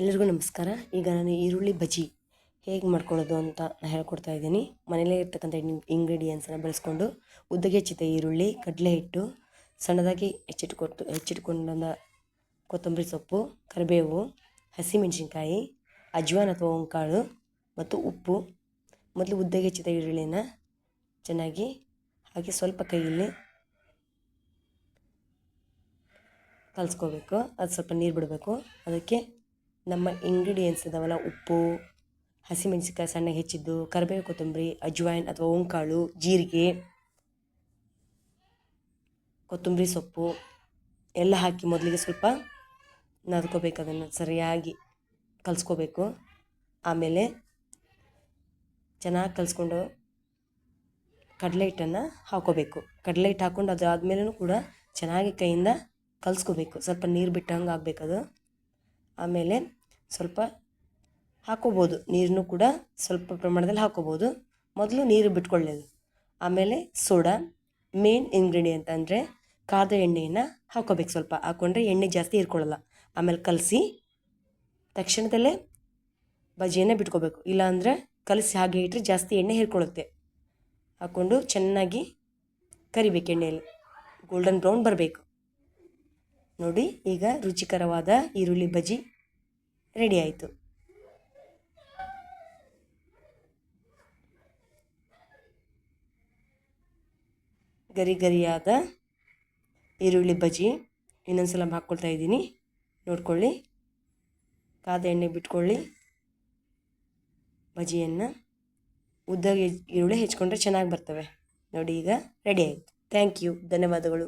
ಎಲ್ರಿಗೂ ನಮಸ್ಕಾರ. ಈಗ ನಾನು ಈರುಳ್ಳಿ ಬಜ್ಜಿ ಹೇಗೆ ಮಾಡ್ಕೊಳ್ಳೋದು ಅಂತ ಹೇಳ್ಕೊಡ್ತಾ ಇದ್ದೀನಿ. ಮನೇಲೇ ಇರ್ತಕ್ಕಂಥ ಇಂಗ್ರೀಡಿಯೆಂಟ್ಸನ್ನು ಬಳಸ್ಕೊಂಡು ಉದ್ದಗೆ ಹೆಚ್ಚಿದ ಈರುಳ್ಳಿ, ಕಡಲೆ ಹಿಟ್ಟು, ಸಣ್ಣದಾಗಿ ಹೆಚ್ಚಿಟ್ಕೊಟ್ಟು ಹೆಚ್ಚಿಟ್ಕೊಂಡ ಕೊತ್ತಂಬರಿ ಸೊಪ್ಪು, ಕರಿಬೇವು, ಹಸಿಮೆಣಸಿನ್ಕಾಯಿ, ಅಜ್ವಾನ್ ಅಥವಾ ಓಂಕಾಳು ಮತ್ತು ಉಪ್ಪು. ಮೊದಲು ಉದ್ದಗೆ ಹೆಚ್ಚಿದ ಈರುಳ್ಳಿನ ಚೆನ್ನಾಗಿ ಹಾಗೆ ಸ್ವಲ್ಪ ಕೈಯಲ್ಲಿ ಕಲಿಸ್ಕೋಬೇಕು. ಅದು ಸ್ವಲ್ಪ ನೀರು ಬಿಡಬೇಕು. ಅದಕ್ಕೆ ನಮ್ಮ ಇಂಗ್ರೀಡಿಯೆಂಟ್ಸ್ ಇದಾವಲ್ಲ ಉಪ್ಪು, ಹಸಿಮೆಣಸಿನ್ಕಾಯಿ ಸಣ್ಣಗೆ ಹೆಚ್ಚಿದ್ದು ಕರಿಬೇವು ಕೊತ್ತಂಬರಿ, ಅಜ್ವಾಯಿನ್ ಅಥವಾ ಓಂಕಾಳು, ಜೀರಿಗೆ, ಕೊತ್ತಂಬರಿ ಸೊಪ್ಪು, ಎಲ್ಲ ಹಾಕಿ ಮೊದಲಿಗೆ ಸ್ವಲ್ಪ ನಾದ್ಕೋಬೇಕು ಅದನ್ನು ಸರಿಯಾಗಿ ಕಲಿಸ್ಕೋಬೇಕು. ಆಮೇಲೆ ಚೆನ್ನಾಗಿ ಕಲಿಸ್ಕೊಂಡು ಕಡಲೆ ಹಿಟ್ಟನ್ನು ಹಾಕೋಬೇಕು. ಕಡಲೆ ಹಿಟ್ಟು ಹಾಕ್ಕೊಂಡು ಅದಾದ್ಮೇಲೂ ಕೂಡ ಚೆನ್ನಾಗಿ ಕೈಯಿಂದ ಕಲಿಸ್ಕೋಬೇಕು. ಸ್ವಲ್ಪ ನೀರು ಬಿಟ್ಟಂಗೆ ಆಗಬೇಕದು ಆಮೇಲೆ ಸ್ವಲ್ಪ ಹಾಕೋಬೋದು. ನೀರನ್ನು ಕೂಡ ಸ್ವಲ್ಪ ಪ್ರಮಾಣದಲ್ಲಿ ಹಾಕೋಬೋದು. ಮೊದಲು ನೀರು ಬಿಟ್ಕೊಳ್ಳೋದು. ಆಮೇಲೆ ಸೋಡಾ, ಮೇನ್ ಇಂಗ್ರೀಡಿಯೆಂಟ್ ಅಂದರೆ ಕಾದ ಎಣ್ಣೆಯನ್ನು ಹಾಕೋಬೇಕು ಸ್ವಲ್ಪ. ಹಾಕ್ಕೊಂಡ್ರೆ ಎಣ್ಣೆ ಜಾಸ್ತಿ ಇರ್ಕೊಳ್ಳಲ್ಲ ಆಮೇಲೆ ಕಲಸಿ ತಕ್ಷಣದಲ್ಲೇ ಬಜ್ಜಿಯನ್ನು ಬಿಟ್ಕೋಬೇಕು. ಇಲ್ಲಾಂದರೆ ಕಲಸಿ ಹಾಗೆ ಇಟ್ಟರೆ ಜಾಸ್ತಿ ಎಣ್ಣೆ ಹೀರ್ಕೊಳ್ಳುತ್ತೆ. ಹಾಕ್ಕೊಂಡು ಚೆನ್ನಾಗಿ ಕರಿಬೇಕು ಎಣ್ಣೆಯಲ್ಲಿ. ಗೋಲ್ಡನ್ ಬ್ರೌನ್ ಬರಬೇಕು. ನೋಡಿ, ಈಗ ರುಚಿಕರವಾದ ಈರುಳ್ಳಿ ಬಜ್ಜಿ ರೆಡಿ ಆಯಿತು. ಗರಿ ಗರಿಯಾದ ಈರುಳ್ಳಿ ಬಜಿ ಇನ್ನೊಂದು ಸಲ ಹಾಕ್ಕೊಳ್ತಾ ಇದ್ದೀನಿ. ನೋಡ್ಕೊಳ್ಳಿ. ಕಾದ ಎಣ್ಣೆ ಬಿಟ್ಕೊಳ್ಳಿ. ಬಜ್ಜಿಯನ್ನು ಉದ್ದ ಈರುಳ್ಳಿ ಹೆಚ್ಕೊಂಡ್ರೆ ಚೆನ್ನಾಗಿ ಬರ್ತವೆ. ನೋಡಿ, ಈಗ ರೆಡಿ ಆಯಿತು. Thank you. ಧನ್ಯವಾದಗಳು.